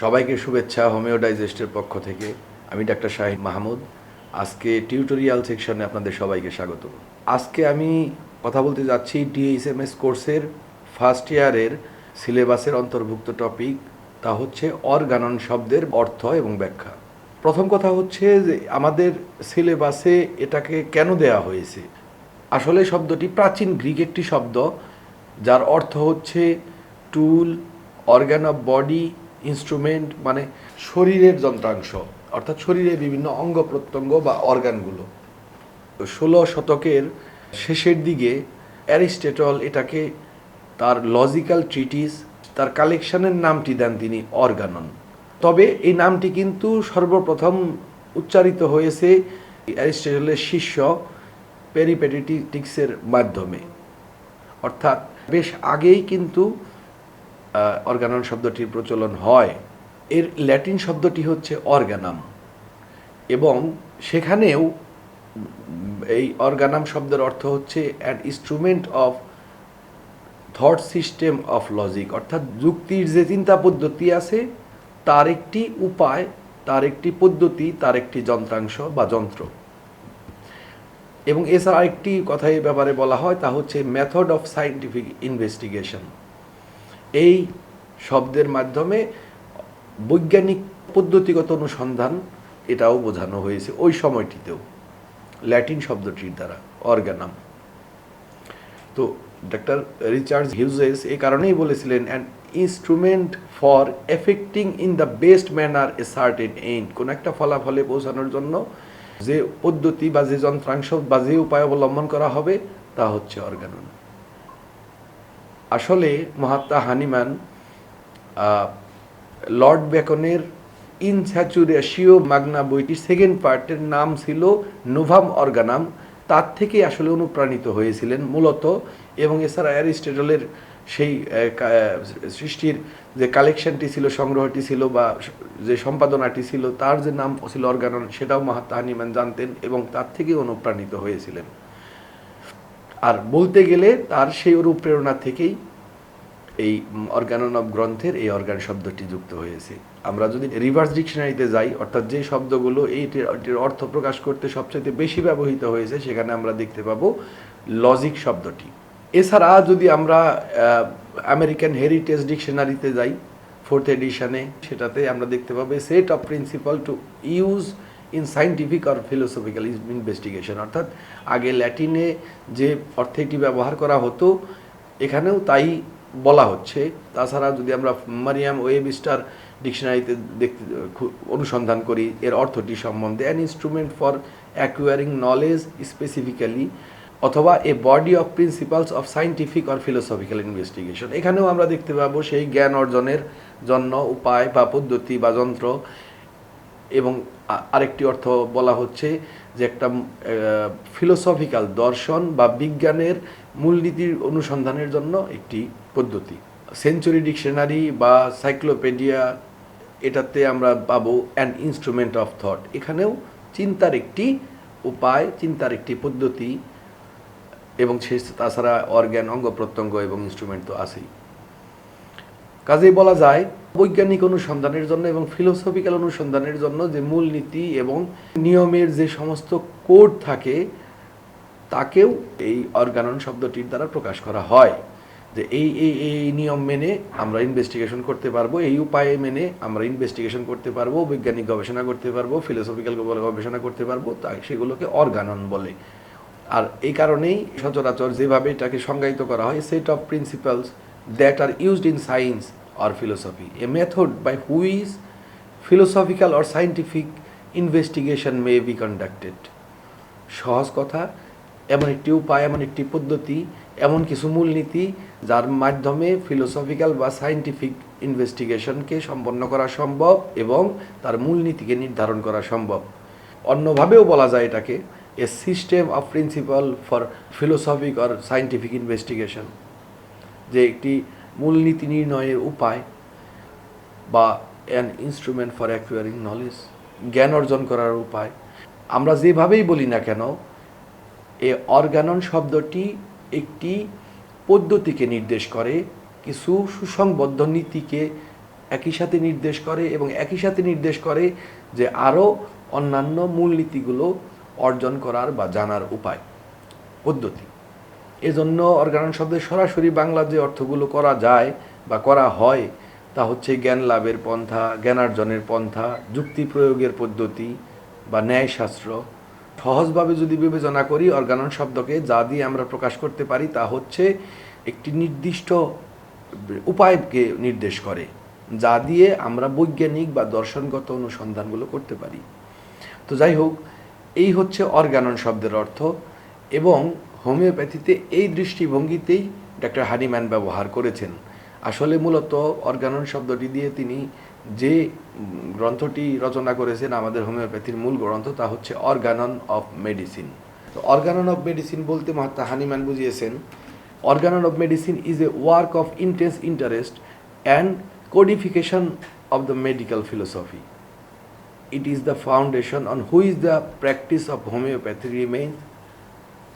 সবাইকে শুভেচ্ছা হোমিও ডাইজেস্টের পক্ষ থেকে। আমি ডাক্তার শাহিদ মাহমুদ। আজকে টিউটোরিয়াল সেকশনে আপনাদের সবাইকে স্বাগত। আজকে আমি কথা বলতে যাচ্ছি ডিএইচএমএস কোর্সের ফার্স্ট ইয়ারের সিলেবাসের অন্তর্ভুক্ত টপিক। তা হচ্ছে অর্গানন শব্দের অর্থ এবং ব্যাখ্যা। প্রথম কথা হচ্ছে যে আমাদের সিলেবাসে এটাকে কেন দেয়া হয়েছে? আসলে শব্দটি প্রাচীন গ্রিক একটি শব্দ, যার অর্থ হচ্ছে tool organ of body instrument মানে শরীরের যন্ত্রাংশ, অর্থাৎ শরীরের বিভিন্ন অঙ্গ প্রত্যঙ্গ বা অর্গানগুলো। ষোলো শতকের শেষের দিকে অ্যারিস্টেটল এটাকে তার লজিক্যাল ট্রিটিস তার কালেকশনের নামটি দেন তিনি অর্গানন। তবে এই নামটি কিন্তু সর্বপ্রথম উচ্চারিত হয়েছে অ্যারিস্টেটলের শিষ্য পেরিপেটিটিক্সের মাধ্যমে। অর্থাৎ বেশ আগেই কিন্তু অর্গানন শব্দটির প্রচলন হয়। এর ল্যাটিন শব্দটি হচ্ছে অর্গানাম এবং সেখানেও এই অর্গানাম শব্দের অর্থ হচ্ছে an instrument of thought system of logic অর্থাৎ যুক্তির যে চিন্তা পদ্ধতি আছে, তার একটি উপায়, তার একটি পদ্ধতি, তার একটি যন্ত্রাংশ বা যন্ত্র। এবং এছাড়া একটি কথা এই ব্যাপারে বলা হয়, তা হচ্ছে মেথড অফ সাইন্টিফিক ইনভেস্টিগেশন এই শব্দের মাধ্যমে বৈজ্ঞানিক পদ্ধতিগত অনুসন্ধান এটাও বোঝানো হয়েছে ওই সময়টিতেও, ল্যাটিন শব্দটির দ্বারা, অর্গানাম। তো ডাক্তার রিচার্ড হিউজেস এই কারণেই বলেছিলেন an instrument for effecting in the best manner a certain end কোন একটা ফলাফলে পৌঁছানোর জন্য যে পদ্ধতি বা যে যন্ত্রাংশ বা যে উপায় অবলম্বন করা হবে, তা হচ্ছে অর্গানন আসলে মহাত্মা হানিম্যান লর্ড বেকনের ইনস্যাচুরেশিও মাগনা বইটির সেকেন্ড পার্টের নাম ছিল নোভাম অর্গানাম। তার থেকে আসলে অনুপ্রাণিত হয়েছিলেন মূলত এবং এছাড়া অ্যারিস্টেটলের সেই সৃষ্টির যে কালেকশনটি ছিল, সংগ্রহটি ছিল বা যে সম্পাদনাটি ছিল, তার যে নাম ছিল অর্গানন সেটাও মাহাত্মা হানিম্যান জানতেন এবং তার থেকে অনুপ্রাণিত হয়েছিলেন। আর বলতে গেলে তার সেই অনুপ্রেরণা থেকেই এই অর্গানন অফ গ্রন্থের এই অর্গান শব্দটি যুক্ত হয়েছে। আমরা যদি রিভার্স ডিকশনারিতে যাই, অর্থাৎ যে শব্দগুলো এইটির অর্থ প্রকাশ করতে সবচেয়ে বেশি ব্যবহৃত হয়েছে, সেখানে আমরা দেখতে পাবো লজিক শব্দটি। এছাড়া যদি আমরা আমেরিকান হেরিটেজ ডিকশনারিতে যাই ফোর্থ এডিশনে সেটাতে আমরা দেখতে পাবো set of principle to use in scientific R philosophical investigation অর্থাৎ আগে ল্যাটিনে যে অর্থে এটি ব্যবহার করা হতো, এখানেও তাই বলা হচ্ছে। তাছাড়া যদি আমরা মারিয়াম ওয়েবিস্টার ডিকশনারিতে দেখতে অনুসন্ধান করি, এর অর্থটি সম্বন্ধে an instrument for acquiring knowledge specifically অথবা a body of principles of scientific or philosophical investigation এখানেও আমরা দেখতে পাবো সেই জ্ঞান অর্জনের জন্য উপায় বা পদ্ধতি বা যন্ত্র এবং আরেকটি অর্থ বলা হচ্ছে যে একটা ফিলোসফিক্যাল দর্শন বা বিজ্ঞানের মূলনীতির অনুসন্ধানের জন্য একটি পদ্ধতি। সেঞ্চুরি ডিকশনারি বা সাইক্লোপেডিয়া এটাতে আমরা পাবো অ্যান ইনস্ট্রুমেন্ট অফ থট এখানেও চিন্তার একটি উপায়, চিন্তার একটি পদ্ধতি এবং সে, তাছাড়া অর্গ্যান অঙ্গ প্রত্যঙ্গ এবং ইনস্ট্রুমেন্ট তো আছেই। কাজেই বলা যায়, বৈজ্ঞানিক অনুসন্ধানের জন্য এবং ফিলোসফিক্যাল অনুসন্ধানের জন্য যে মূলনীতি এবং নিয়মের যে সমস্ত কোড থাকে, তাকেও এই অর্গানন শব্দটির দ্বারা প্রকাশ করা হয়। যে এই এই এই নিয়ম মেনে আমরা ইনভেস্টিগেশন করতে পারব, এই উপায়ে মেনে আমরা ইনভেস্টিগেশন করতে পারব, বৈজ্ঞানিক গবেষণা করতে পারব ফিলোসফিক্যাল গবেষণা করতে পারব, তাই সেগুলোকে অর্গানন বলে। আর এই কারণেই সচরাচর যেভাবে এটাকে সংজ্ঞায়িত করা হয় set of principles that are used in science or philosophy a method by which philosophical or scientific investigation may be conducted সহজ কথা, এমন একটি উপায়, এমন একটি পদ্ধতি, এমন কিছু মূলনীতি যার মাধ্যমে ফিলোসফিক্যাল বা সায়েন্টিফিক ইনভেস্টিগেশনকে সম্পন্ন করা সম্ভব এবং তার মূলনীতিকে নির্ধারণ করা সম্ভব। অন্যভাবেও বলা যায় এটাকে a system of principle for philosophic or scientific investigation যে একটি মূলনীতি নির্ণয়ের উপায় বা an instrument for acquiring knowledge জ্ঞান অর্জন করার উপায়। আমরা যেভাবেই বলি না কেন, এ অর্গানন শব্দটি একটি পদ্ধতিকে নির্দেশ করে, কিছু সুসংবদ্ধ নীতিকে একই সাথে নির্দেশ করে এবং একই সাথে নির্দেশ করে যে আরও অন্যান্য মূলনীতিগুলো অর্জন করার বা জানার উপায়, পদ্ধতি। এজন্য অর্গানন শব্দের সরাসরি বাংলা যে অর্থগুলো করা যায় বা করা হয়, তা হচ্ছে জ্ঞান লাভের পন্থা, জ্ঞানার্জনের পন্থা, যুক্তি প্রয়োগের পদ্ধতি বা ন্যায়শাস্ত্র। সহজভাবে যদি বিবেচনা করি, অর্গানন শব্দকে যা দিয়ে আমরা প্রকাশ করতে পারি, তা হচ্ছে একটি নির্দিষ্ট উপায়কে নির্দেশ করে, যা দিয়ে আমরা বৈজ্ঞানিক বা দর্শনগত অনুসন্ধানগুলো করতে পারি। তো যাই হোক, এই হচ্ছে অর্গানন শব্দের অর্থ এবং হোমিওপ্যাথিতে এই দৃষ্টিভঙ্গিতেই ডক্টর হানিম্যান ব্যবহার করেছেন আসলে মূলত অর্গানন শব্দটি দিয়ে তিনি যে গ্রন্থটি রচনা করেছেন, আমাদের হোমিওপ্যাথির মূল গ্রন্থ, তা হচ্ছে অর্গানন অফ মেডিসিন তো অর্গানন অফ মেডিসিন বলতে মহাত্মা হানিম্যান বুঝিয়েছেন, organon of medicine is a work of intense interest and codification of the medical philosophy it is the foundation on which the practice of homeopathy remains.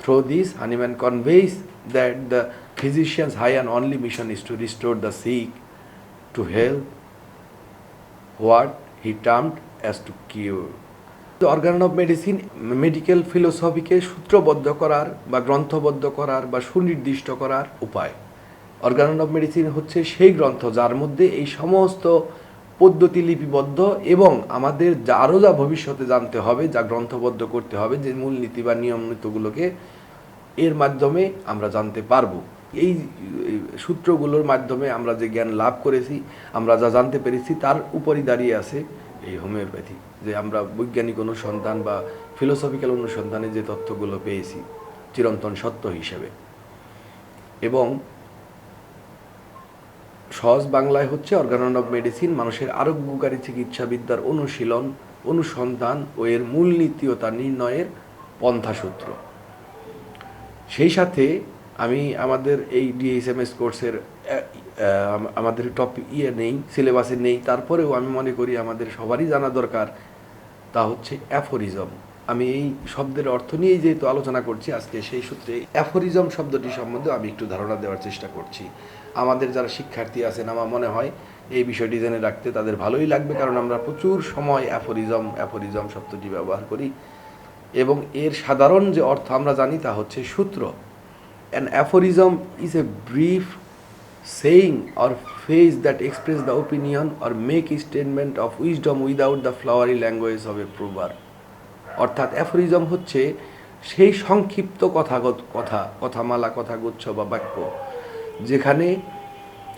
Through this, Hahnemann conveys that the physician's high and only mission is to restore the sick to health, what he termed as to cure. The organ of medicine medical ফিলোসফিকে সূত্রবদ্ধ করার বা গ্রন্থবদ্ধ করার বা সুনির্দিষ্ট করার উপায় organ of medicine হচ্ছে সেই গ্রন্থ যার মধ্যে এই সমস্ত পদ্ধতি লিপিবদ্ধ এবং আমাদের যা আরও যা ভবিষ্যতে জানতে হবে, যা গ্রন্থবদ্ধ করতে হবে, যে মূলনীতি বা নিয়ম নীতিগুলোকে এর মাধ্যমে আমরা জানতে পারব। এই সূত্রগুলোর মাধ্যমে আমরা যে জ্ঞান লাভ করেছি, আমরা যা জানতে পেরেছি, তার উপরই দাঁড়িয়ে আছে এই হোমিওপ্যাথি, যে আমরা বৈজ্ঞানিক অনুসন্ধান বা ফিলোসফিক্যাল অনুসন্ধানে যে তথ্যগুলো পেয়েছি, চিরন্তন সত্য হিসেবে। এবং সহজ বাংলায় হচ্ছে অর্গানন অফ মেডিসিন মানুষের আরোগ্যকারী চিকিৎসাবিদ্যার অনুশীলন, অনুসন্ধান ও এর মূলনীতি ও তার নির্ণয়ের পন্থাসূত্র। সেই সাথে আমি আমাদের এই ডিএসএমএস কোর্সের আমাদের টপ ইয়ে নেই সিলেবাসে নেই, তারপরেও আমি মনে করি আমাদের সবারই জানা দরকার, তা হচ্ছে অ্যাফোরিজম আমি এই শব্দের অর্থ নিয়েই যেহেতু আলোচনা করছি, আজকে সেই সূত্রে অ্যাফোরিজম শব্দটি সম্বন্ধে আমি একটু ধারণা দেওয়ার চেষ্টা করছি। আমাদের যারা শিক্ষার্থী আছেন, আমার মনে হয় এই বিষয়টি জেনে রাখতে তাদের ভালোই লাগবে, কারণ আমরা প্রচুর সময় অ্যাফোরিজম অ্যাফোরিজম শব্দটি ব্যবহার করি এবং এর সাধারণ যে অর্থ আমরা জানি তা হচ্ছে সূত্র। An aphorism is a brief saying or phrase that express the opinion or make a of wisdom wisdom the flowery language language a proverb. অর্থাৎ অ্যাফোরিজম হচ্ছে সেই সংক্ষিপ্ত কথাগত কথা, কথামালা কথাগুচ্ছ বা বাক্য, যেখানে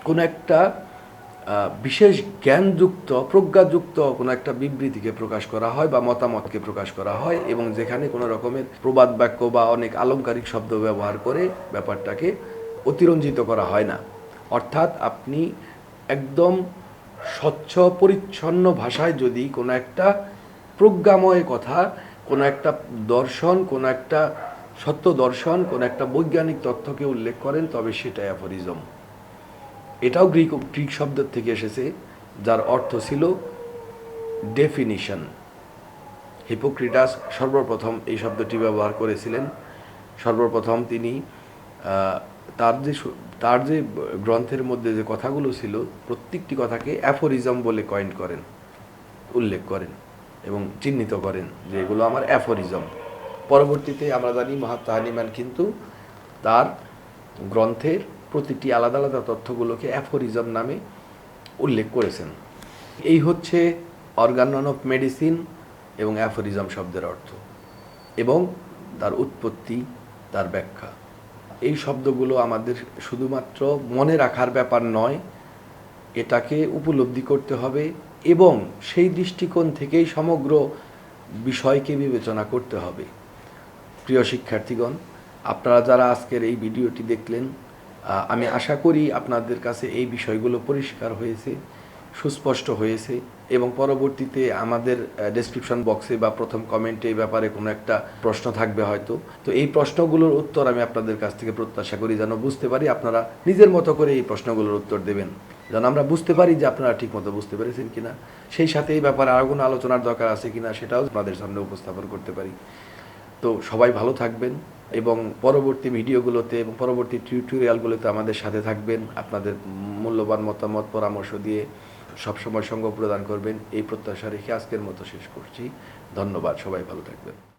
কোনো একটা বিশেষ জ্ঞানযুক্ত, প্রজ্ঞাযুক্ত কোনো একটা বিবৃতিকে প্রকাশ করা হয় বা মতামতকে প্রকাশ করা হয় এবং যেখানে কোনো রকমের প্রবাদ বাক্য বা অনেক আলংকারিক শব্দ ব্যবহার করে ব্যাপারটাকে অতিরঞ্জিত করা হয় না। অর্থাৎ আপনি একদম স্বচ্ছ, পরিচ্ছন্ন ভাষায় যদি কোনো একটা প্রজ্ঞাময় কথা, কোনো একটা দর্শন, কোনো একটা সত্য দর্শন, কোনো একটা বৈজ্ঞানিক তথ্যকে উল্লেখ করেন, তবে সেটা অ্যাফোরিজম এটাও গ্রিক গ্রিক শব্দের থেকে এসেছে, যার অর্থ ছিল ডেফিনিশন হিপোক্রিটাস সর্বপ্রথম এই শব্দটি ব্যবহার করেছিলেন। সর্বপ্রথম তিনি তার যে তার যে গ্রন্থের মধ্যে যে কথাগুলো ছিল, প্রত্যেকটি কথাকে অ্যাফোরিজম বলে কয়েন করেন, উল্লেখ করেন। এবং চিহ্নিত করেন যে এগুলো আমার অ্যাফোরিজম পরবর্তীতে আমরা জানি মহাত্মা হানিম্যান কিন্তু তার গ্রন্থের প্রতিটি আলাদা আলাদা তথ্যগুলোকে অ্যাফোরিজম নামে উল্লেখ করেছেন। এই হচ্ছে অর্গানন অফ মেডিসিন এবং অ্যাফোরিজম শব্দের অর্থ এবং তার উৎপত্তি, তার ব্যাখ্যা। এই শব্দগুলো আমাদের শুধুমাত্র মনে রাখার ব্যাপার নয়, এটাকে উপলব্ধি করতে হবে এবং সেই দৃষ্টিকোণ থেকেই সমগ্র বিষয়কে বিবেচনা করতে হবে। প্রিয় শিক্ষার্থীগণ, আপনারা যারা আজকের এই ভিডিওটি দেখলেন আমি আশা করি আপনাদের কাছে এই বিষয়গুলো পরিষ্কার হয়েছে, সুস্পষ্ট হয়েছে এবং পরবর্তীতে আমাদের ডেসক্রিপশন বক্সে বা প্রথম কমেন্টে এই ব্যাপারে কোনো একটা প্রশ্ন থাকবে হয়তো। তো এই প্রশ্নগুলোর উত্তর আমি আপনাদের কাছ থেকে প্রত্যাশা করি যেন বুঝতে পারি আপনারা নিজের মতো করে এই প্রশ্নগুলোর উত্তর দেবেন। যেন আমরা বুঝতে পারি যে আপনারা ঠিক মতো বুঝতে পেরেছেন কিনা। সেই সাথে এই ব্যাপারে আরও কোনো আলোচনার দরকার আছে কিনা সেটাও আপনাদের সামনে উপস্থাপন করতে পারি। তো সবাই ভালো থাকবেন এবং পরবর্তী ভিডিওগুলোতে এবং পরবর্তী টিউটোরিয়ালগুলোতে আমাদের সাথে থাকবেন। আপনাদের মূল্যবান মতামত, পরামর্শ দিয়ে সবসময় সঙ্গ প্রদান করবেন। এই প্রত্যাশা রেখে আজকের মতো শেষ করছি। ধন্যবাদ, সবাই ভালো থাকবেন।